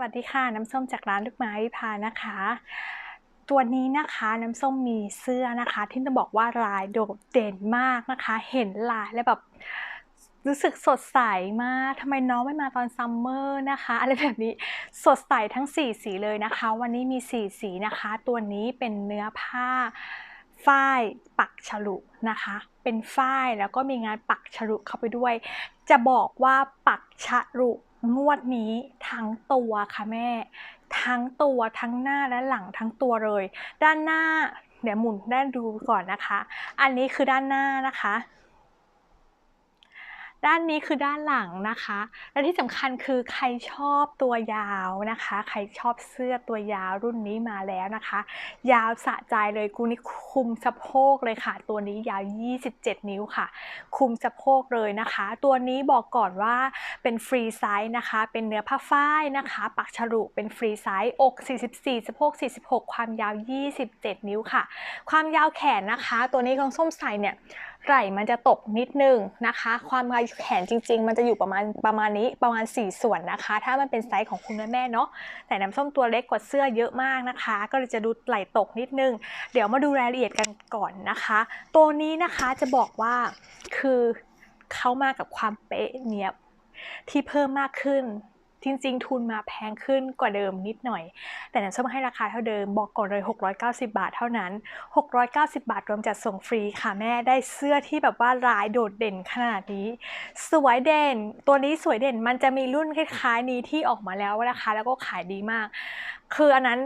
วัสดีค่ะ น้ำส้มจากร้านลูกไม้วิพานะคะ ตัวนี้นะคะน้ำส้มมีเสื้อนะคะ ที่จะบอกว่าลายโดดเด่นมากนะคะ เห็นลายแล้วแบบรู้สึกสดใสมากทำไมน้องไม่มาตอนซัมเมอร์นะคะ อะไรแบบนี้ สดใสทั้ง 4 สีเลยนะคะ วันนี้มี 4 สีนะคะ ตัวนี้เป็นเนื้อผ้าฝ้ายปักฉลุนะคะ เป็นฝ้ายแล้วก็มีงานปักฉลุเข้าไปด้วย จะบอกว่าปักฉลุ งวดนี้ทั้งตัวค่ะแม่ ทั้งตัวทั้งหน้าและหลังทั้งตัวเลย ด้านหน้าเดี๋ยวหมุนด้านดูก่อนนะคะ อันนี้คือด้านหน้านะคะ ด้านนี้คือด้านหลังนะคะ และที่สำคัญคือใครชอบตัวยาวนะคะ ใครชอบเสื้อตัวยาวรุ่นนี้มาแล้วนะคะ ยาวสะใจเลยกูนี่คุมสะโพกเลยค่ะ ตัวนี้ยาว 27 นิ้วค่ะ คุมสะโพกเลยนะคะ ตัวนี้บอกก่อนว่าเป็นฟรีไซส์นะคะ เป็นเนื้อผ้าฝ้ายนะคะ ปักฉลุเป็นฟรีไซส์อก 44 สะโพก 46 ความยาว 27 นิ้วค่ะ ความยาวแขนนะคะ ตัวนี้ของส้มใส่เนี่ย ไหล่มันจะตกนิดนึงนะคะ ความยาวแขนจริง ๆ มันจะอยู่ประมาณประมาณนี้ประมาณ 4 ส่วนนะคะ ถ้ามันเป็นไซส์ของคุณแม่แม่เนาะแต่น้ำส้มตัวเล็กกว่าเสื้อเยอะมากนะคะ ก็เลยจะดูไหล่ตกนิดนึง เดี๋ยวมาดูรายละเอียดกันก่อนนะคะ ตัวนี้นะคะจะบอกว่าคือเข้ามากับความเป๊ะเนียบที่เพิ่มมากขึ้น จริงๆ ทุนมาแพงขึ้นกว่าเดิมนิดหน่อย แต่น้ำส้มให้ราคาเท่าเดิมบอกก่อนเลย 690 บาทเท่านั้น 690 บาทรวมจัดส่งฟรีค่ะแม่ได้เสื้อที่แบบว่าลายโดดเด่นขนาดนี้ สวยเด่น ตัวนี้สวยเด่นมันจะมีรุ่นคล้ายๆนี้ที่ออกมาแล้วนะคะ แล้วก็ขายดีมาก คืออันนั้น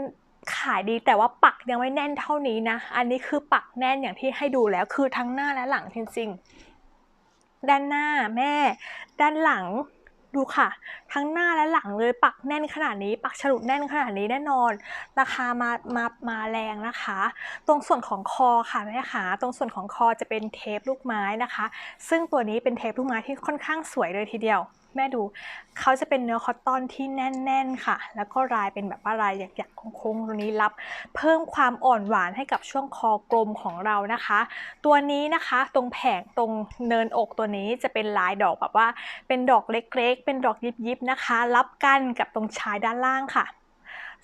ขายดีแต่ว่าปักยังไม่แน่นเท่านี้นะ อันนี้คือปักแน่นอย่างที่ให้ดูแล้วคือทั้งหน้าและหลังจริงๆ ด้านหน้าแม่ ด้านหลัง ดูค่ะ ทั้งหน้าและหลังเลยปักแน่นขนาดนี้ ปักฉลุแน่นขนาดนี้แน่นอน ราคามามามาแรงนะคะ ตรงส่วนของคอค่ะแม่ค่ะตรงส่วนของคอจะเป็นเทปลูกไม้นะคะ ซึ่งตัวนี้เป็นเทปลูกไม้ที่ค่อนข้างสวยเลยทีเดียว แม่ดูเขาจะเป็นเนื้อคอตตอนที่แน่น ๆค่ะ แล้วก็ลายเป็นแบบว่าลายหยักๆโค้งๆตรงนี้รับ เพิ่มความอ่อนหวานให้กับช่วงคอกลมของเรานะคะ ตัวนี้นะคะตรงแผงตรงเนินอกตัวนี้จะเป็นลายดอกแบบว่า เป็นดอกเล็กๆ เป็นดอกยิบๆนะคะ รับกันกับตรงชายด้านล่างค่ะ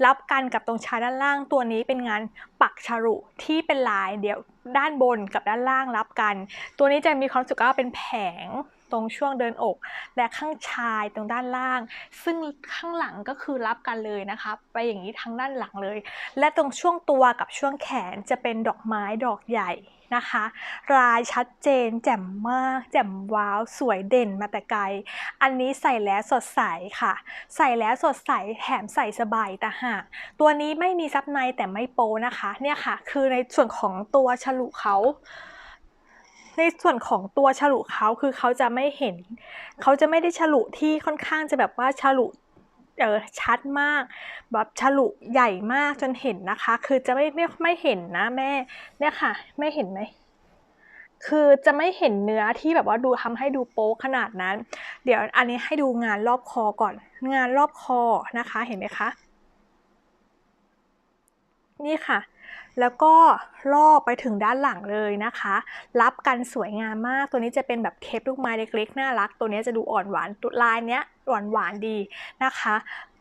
รับกันกับตรงชายด้านล่างตัวนี้เป็นงานปักฉลุที่เป็นลายเดี๋ยวด้านบนกับด้านล่างรับกัน ตัวนี้จะมีความรู้สึกว่าเป็นแผง ตรงช่วงเดินอก และข้างชายตรงด้านล่าง ซึ่งข้างหลังก็คือรับกันเลยนะคะ ไปอย่างนี้ทั้งด้านหลังเลย และตรงช่วงตัวกับช่วงแขนจะเป็นดอกไม้ดอกใหญ่นะคะลายชัดเจน แจ่มมาก แจ่มว้าว สวยเด่นมาแต่ไกล อันนี้ใส่แล้วสดใสค่ะ ใส่แล้วสดใสแถมใส่สบายแต่หากตัวนี้ไม่มีซับในแต่ไม่โปนะคะ เนี่ยค่ะ คือในส่วนของตัวฉลุเขา ในส่วนของตัวฉลุเขาคือเขาจะไม่เห็น เขาจะไม่ได้ฉลุที่ค่อนข้างจะแบบว่าฉลุเออชัดมากแบบฉลุใหญ่มากจนเห็นนะคะ คือจะไม่ไม่ไม่เห็นนะแม่เนี่ยค่ะ ไม่เห็นไหมคือจะไม่เห็นเนื้อที่แบบว่าดูทำให้ดูโป๊ขนาดนั้น เดี๋ยวอันนี้ให้ดูงานรอบคอก่อน งานรอบคอนะคะเห็นไหมคะ นี่ค่ะ แล้วก็ล่อไปถึงด้านหลังเลยนะคะ รับกันสวยงามมาก ตัวนี้จะเป็นแบบเทปลูกไม้เล็กๆ น่ารัก ตัวนี้จะดูอ่อนหวานตัวลายเนี้ยหวานหวานดีนะคะ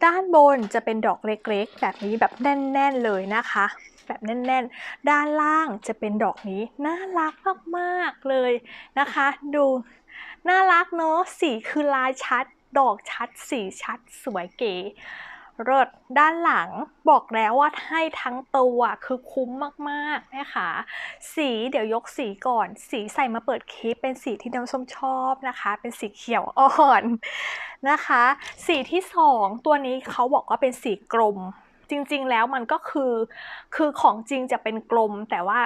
ด้านบนจะเป็นดอกเล็กๆ แบบนี้แบบแน่นๆเลยนะคะ แบบแน่นๆ ด้านล่างจะเป็นดอกนี้น่ารักมากๆเลยนะคะ ดูน่ารักเนาะสีคือลายชัด ดอกชัดสีชัดสวยเก๋ เลิศด้านหลังบอกแล้วว่าให้ทั้งตัวคือคุ้มมากๆนะคะสีเดี๋ยวยกสีก่อน สีใส่มาเปิดคลิปเป็นสีที่น้ำส้มชอบนะคะ เป็นสีเขียวอ่อนนะคะ สีที่สองตัวนี้เขาบอกว่าเป็นสีกลม จริงๆแล้วมันก็คือ คือของจริงจะเป็นกลมแต่ว่า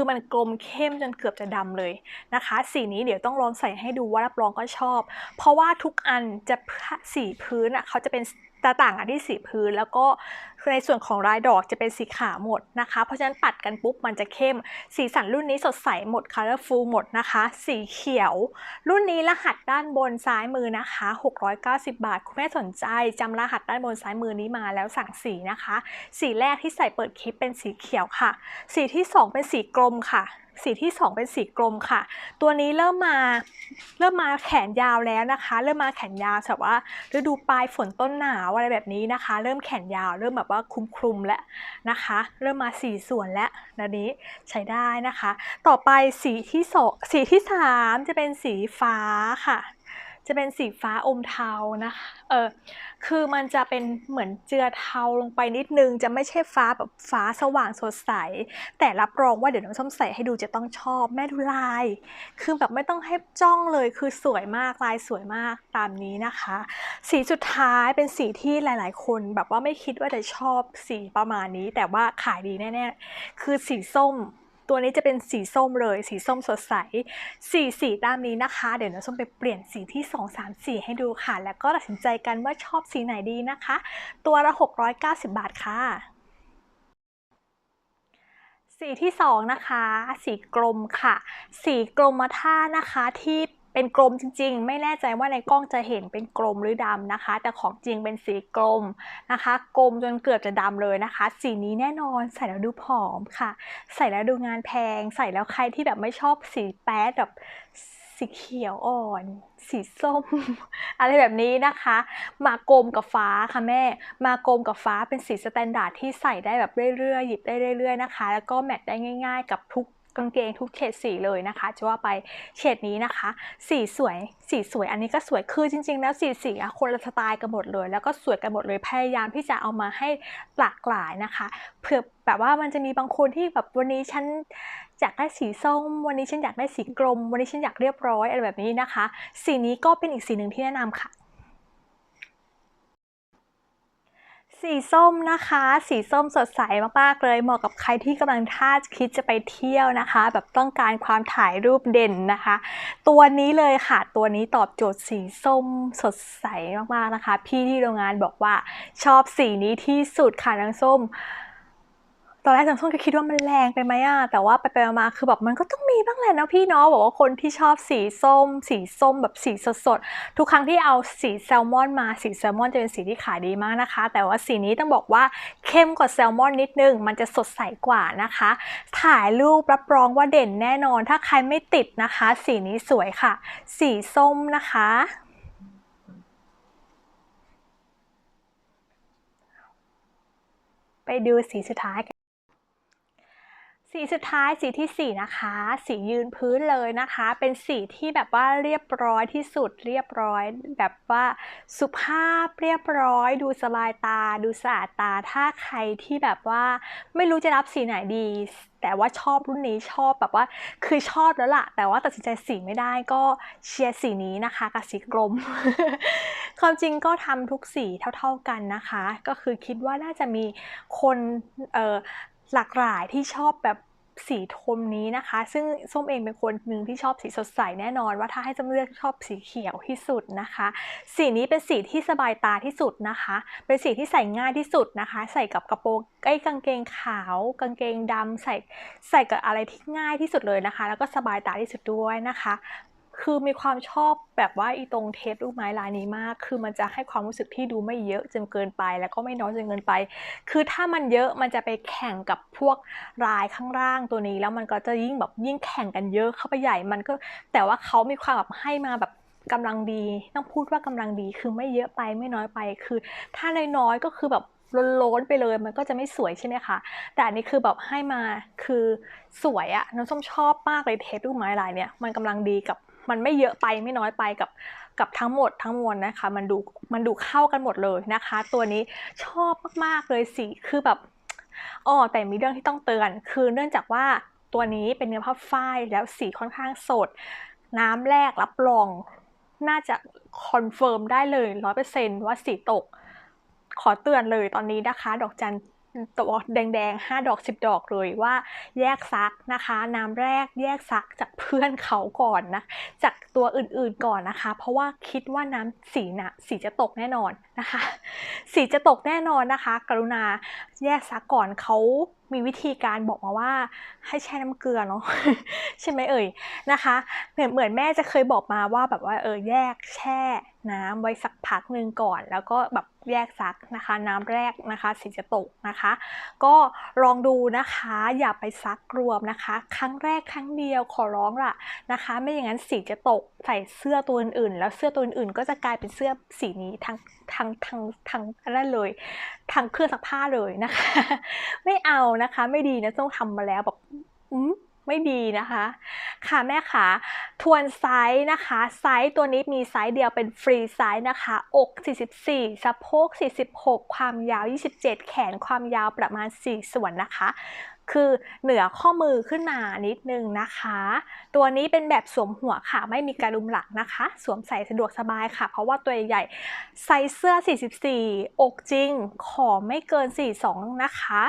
คือมันกลมเข้มจนเกือบจะดำเลยนะคะ สีนี้เดี๋ยวต้องลองใส่ให้ดูว่ารับรองก็ชอบ เพราะว่าทุกอันจะสีพื้นอะเขาจะเป็น ตาต่างกันที่สีพื้น แล้วก็ในส่วนของลายดอกจะเป็นสีขาวหมดนะคะ เพราะฉะนั้นปัดกันปุ๊บมันจะเข้ม สีสันรุ่นนี้สดใสหมด colorful หมดนะคะ สีเขียว รุ่นนี้รหัสด้านบนซ้ายมือนะคะ 690 บาท คุณแม่สนใจจำรหัสด้านบนซ้ายมือนี้มาแล้วสั่งสีนะคะ สีแรกที่ใส่เปิดคลิปเป็นสีเขียวค่ะ สีที่ 2 เป็นสีกลมค่ะ สีที่ 2 เป็นสีกลมค่ะ ตัวนี้เริ่มมาเริ่มมาแขนยาวแล้วนะคะ เริ่มมาแขนยาวแบบว่าฤดูปลายฝนต้นหนาวอะไรแบบนี้นะคะ เริ่มแขนยาว เริ่มแบบว่าคลุมคลุมๆแล้วนะคะ เริ่มมาสีส่วนแล้วนนี้ใช้ได้นะคะ ต่อไปสีที่สสีที่สามจะเป็นสีฟ้าค่ะ จะเป็นสีฟ้าอมเทานะคะ เออ คือมันจะเป็นเหมือนเจือเทาลงไปนิดนึง จะไม่ใช่ฟ้าแบบฟ้าสว่างสดใส แต่รับรองว่าเดี๋ยวน้ำส้มใส่ให้ดูจะต้องชอบ แม่ดูลาย คือแบบไม่ต้องให้จ้องเลย คือสวยมาก ลายสวยมากตามนี้นะคะ สีสุดท้ายเป็นสีที่หลาย ๆ คน แบบว่าไม่คิดว่าจะชอบสีประมาณนี้ แต่ว่าขายดีแน่ ๆ คือสีส้ม ตัวนี้จะเป็นสีส้มเลย สีส้มสดใสสีสีตามนี้นะคะ เดี๋ยวน้ำส้มไปเปลี่ยนสีที่ 2 3 4 ให้ดูค่ะ แล้วก็ตัดสินใจกันว่าชอบสีไหนดีนะคะ ตัวละ 690 บาทค่ะสีที่2นะคะ สีกลมค่ะ สีกลมท่านะคะที่ เป็นกลมจริง ๆ ไม่แน่ใจว่าในกล้องจะเห็นเป็นกลมหรือดำนะคะ แต่ของจริงเป็นสีกลมนะคะ กลมจนเกือบจะดำเลยนะคะ สีนี้แน่นอนใส่แล้วดูผอมค่ะ ใส่แล้วดูงานแพง ใส่แล้วใครที่แบบไม่ชอบสีแป๊ดแบบสีเขียวอ่อน สีส้ม อะไรแบบนี้นะคะ มากลมกับฟ้าค่ะแม่ มากลมกับฟ้าเป็นสีสแตนดาร์ดที่ใส่ได้แบบเรื่อยๆ หยิบได้เรื่อยๆนะคะ แล้วก็แมทได้ง่าย ๆ กับทุก กางเกงทุกเฉดสีเลยนะคะจะว่าไปเฉดนี้นะคะ สีสวยสีสวยอันนี้ก็สวยคือจริง ๆ แล้วสีสีอะคนละสไตล์กันหมดเลย แล้วก็สวยกันหมดเลยพยายามที่จะเอามาให้หลากหลายนะคะเผื่อแบบว่ามันจะมีบางคนที่แบบวันนี้ฉันอยากได้สีส้ม วันนี้ฉันอยากได้สีกลม วันนี้ฉันอยากเรียบร้อยอะไรแบบนี้นะคะ สีนี้ก็เป็นอีกสีหนึ่งที่แนะนำค่ะ สีส้มนะคะ สีส้มสดใสมากๆเลย เหมาะกับใครที่กำลังท่าคิดจะไปเที่ยวนะคะ แบบต้องการความถ่ายรูปเด่นนะคะ ตัวนี้เลยค่ะตัวนี้ตอบโจทย์สีส้มสดใสมากๆนะคะ พี่ที่โรงงานบอกว่าชอบสีนี้ที่สุดค่ะนางส้ม อนแรกนางส้มก็คิดว่ามันแรงไปไหมอะแต่ว่าไปไปมาๆคือแบบมันก็ต้องมีบ้างแหละนะพี่เนาะบอกว่าคนที่ชอบสีส้ม สีส้มแบบสีสดๆทุกครั้งที่เอาสีแซลมอนมาสีแซลมอนจะเป็นสีที่ขายดีมากนะคะ แต่ว่าสีนี้ต้องบอกว่าเข้มกว่าแซลมอนนิดนึง มันจะสดใสกว่านะคะ ถ่ายรูปรับรองว่าเด่นแน่นอน ถ้าใครไม่ติดนะคะ สีนี้สวยค่ะ สีส้มนะคะไปดูสีสุดท้ายกัน สีสุดท้ายสีที่สี่นะคะ สียืนพื้นเลยนะคะ เป็นสีที่แบบว่าเรียบร้อยที่สุดเรียบร้อย แบบว่าสุภาพเรียบร้อย ดูสบายตา ดูสะอาดตาถ้าใครที่แบบว่าไม่รู้จะรับสีไหนดี แต่ว่าชอบรุ่นนี้ชอบแบบว่า คือชอบแล้วล่ะ แต่ว่าตัดสินใจสีไม่ได้ก็เชียร์สีนี้นะคะกับสีกลม ความจริงก็ทำทุกสีเท่า ๆกันนะคะ ก็คือคิดว่าน่าจะมีคนเอ่อ หลากหลายที่ชอบแบบสีโทนนี้นะคะ ซึ่งส้มเองเป็นคนหนึ่งที่ชอบสีสดใสแน่นอนว่าถ้าให้ส้มเลือกชอบสีเขียวที่สุดนะคะ สีนี้เป็นสีที่สบายตาที่สุดนะคะ เป็นสีที่ใส่ง่ายที่สุดนะคะ ใส่กับกระโปรงไอ้กางเกงขาว กางเกงดำใส่ใส่กับอะไรที่ง่ายที่สุดเลยนะคะ แล้วก็สบายตาที่สุดด้วยนะคะ คือมีความชอบแบบว่าอีตรงเทปลูกไม้ลายนี้มาก คือมันจะให้ความรู้สึกที่ดูไม่เยอะจนเกินไป แล้วก็ไม่น้อยจนเกินไป คือถ้ามันเยอะมันจะไปแข่งกับพวกลายข้างล่างตัวนี้ แล้วมันก็จะยิ่งแบบยิ่งแข่งกันเยอะเข้าไปใหญ่ มันก็แต่ว่าเขามีความแบบให้มาแบบกำลังดี ต้องพูดว่ากำลังดี คือไม่เยอะไปไม่น้อยไป คือ ถ้าน้อยๆก็คือแบบล้นๆไปเลยมันก็จะไม่สวยใช่ไหมคะ แต่อันนี้คือแบบให้มาคือสวยอะน้องส้มชอบมากเลยเทปลูกไม้ลายเนี่ยมันกำลังดีกับ มันไม่เยอะไปไม่น้อยไปกับกับทั้งหมดทั้งมวลนะคะ มันดูมันดูเข้ากันหมดเลยนะคะ ตัวนี้ชอบมากๆเลยสีคือแบบอ๋อแต่มีเรื่องที่ต้องเตือน คือเนื่องจากว่าตัวนี้เป็นเนื้อผ้าฝ้ายแล้วสีค่อนข้างสด น้ำแรกรับรอง น่าจะคอนเฟิร์มได้เลยร้อยเปอร์เซนต์ว่าสีตก ขอเตือนเลยตอนนี้นะคะ ดอกจัน ตัวแดงๆห้าดอกสิบดอกเลยว่าแยกซักนะคะน้ำแรกแยกซักจากเพื่อนเขาก่อนนะ จากตัวอื่นๆก่อนนะคะ เพราะว่าคิดว่าน้ำสีนะสีจะตกแน่นอนนะคะ สีจะตกแน่นอนนะคะ กรุณาแยกซักก่อนเขามีวิธีการบอกมาว่าให้แช่น้ำเกลือเนาะใช่ไหมเอ่ยนะคะเหมือนเหมือนแม่จะเคยบอกมาว่าแบบว่าเออแยกแช่น้ำไว้สักพักหนึ่งก่อน แล้วก็แบบ แยกซักนะคะ น้ำแรกนะคะสีจะตกนะคะ ก็ลองดูนะคะอย่าไปซักรวมนะคะ ครั้งแรกครั้งเดียวขอร้องล่ะนะคะ ไม่อย่างนั้นสีจะตกใส่เสื้อตัวอื่นๆแล้วเสื้อตัวอื่นๆก็จะกลายเป็นเสื้อสีนี้ทั้งทั้งทั้งทั้งนั่นเลยทั้งเครื่องซักผ้าเลยนะคะ ไม่เอานะคะ ไม่ดีนะต้องทำมาแล้วบอกอืม ไม่ดีนะคะ ค่ะแม่ขาทวนไซส์นะคะ ไซส์ตัวนี้มีไซส์เดียวเป็นฟรีไซส์นะคะ อก 44 สะโพก 46 ความยาว 27 แขนความยาวประมาณ 4 ส่วนนะคะ คือเหนือข้อมือขึ้นมานิดนึงนะคะ ตัวนี้เป็นแบบสวมหัวค่ะ ไม่มีการลุมหลังนะคะ สวมใส่สะดวกสบายค่ะ เพราะว่าตัวใหญ่ไซส์เสื้อ 44 อกจริง ขอไม่เกิน 42 นะคะ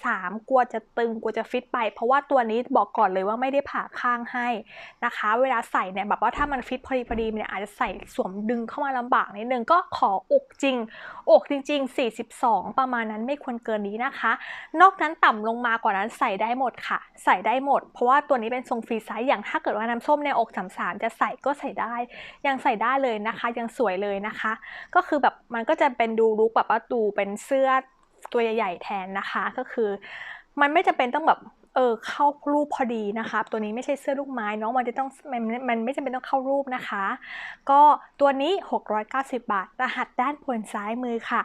43 กลัวจะตึง กลัวจะฟิตไป เพราะว่าตัวนี้บอกก่อนเลยว่าไม่ได้ผ่าข้างให้นะคะ เวลาใส่เนี่ยแบบว่าถ้ามันฟิตพอดีพอดีเนี่ยอาจจะใส่สวมดึงเข้ามาลำบากนิดนึงก็ขออกจริง อกจริง ๆ 42 ประมาณนั้นไม่ควรเกินนี้นะคะ นอกนั้นต่ำลงมากว่านั้นใส่ได้หมดค่ะ ใส่ได้หมด เพราะว่าตัวนี้เป็นทรงฟรีไซส์อย่างถ้าเกิดว่าน้ำส้มในอก33จะใส่ก็ใส่ได้ ยังใส่ได้เลยนะคะ ยังสวยเลยนะคะ ก็คือแบบมันก็จะเป็นดูลุกแบบว่าดูเป็นเสื้อตัวใหญ่ๆแทนนะคะก็คือ มันไม่จำเป็นต้องแบบเออเข้ารูปพอดีนะคะตัวนี้ไม่ใช่เสื้อลูกไม้เนาะมันจะต้องมันมันไม่จำเป็นต้องเข้ารูปนะคะ ก็ตัวนี้ 690 บาท รหัสด้านบนซ้ายมือค่ะ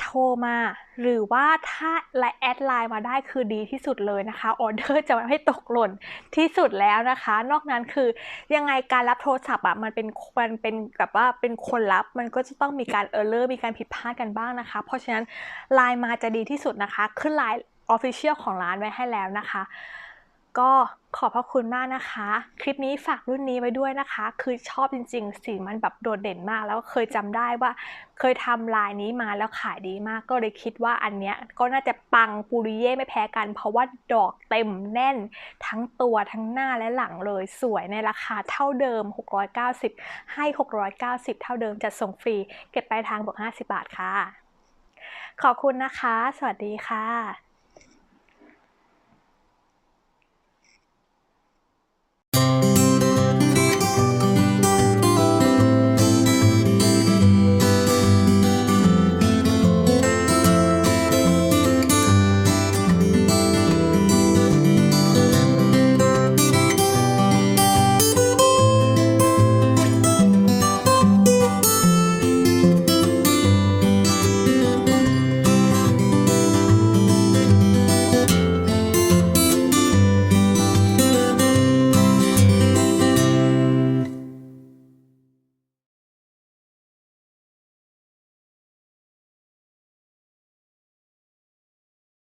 โทรมา หรือว่าถ้าไลน์แอดไลน์มาได้คือดีที่สุดเลยนะคะออเดอร์จะไม่ให้ตกหล่นที่สุดแล้วนะคะ นอกนั้นคือยังไงการรับโทรศัพท์อะมันเป็นมันเป็นแบบว่าเป็นคนรับมันก็จะต้องมีการเออร์เลอร์มีการผิดพลาดกันบ้างนะคะ เพราะฉะนั้นไลน์มาจะดีที่สุดนะคะ ขึ้นไลน์ออฟฟิเชียลของร้านไว้ให้แล้วนะคะ ก็ขอบพระคุณมากนะคะ คลิปนี้ฝากรุ่นนี้ไว้ด้วยนะคะ คือชอบจริงๆ สีมันแบบโดดเด่นมาก แล้วเคยจำได้ว่าเคยทำลายนี้มาแล้วขายดีมาก ก็เลยคิดว่าอันเนี้ยก็น่าจะปังปูริเย่ไม่แพ้กัน เพราะว่าดอกเต็มแน่น ทั้งตัวทั้งหน้าและหลังเลยสวยในราคาเท่าเดิม 690 ให้ 690 เท่าเดิมจะส่งฟรี เก็บปลายทางบวก50 บาทค่ะ ขอบคุณนะคะ สวัสดีค่ะ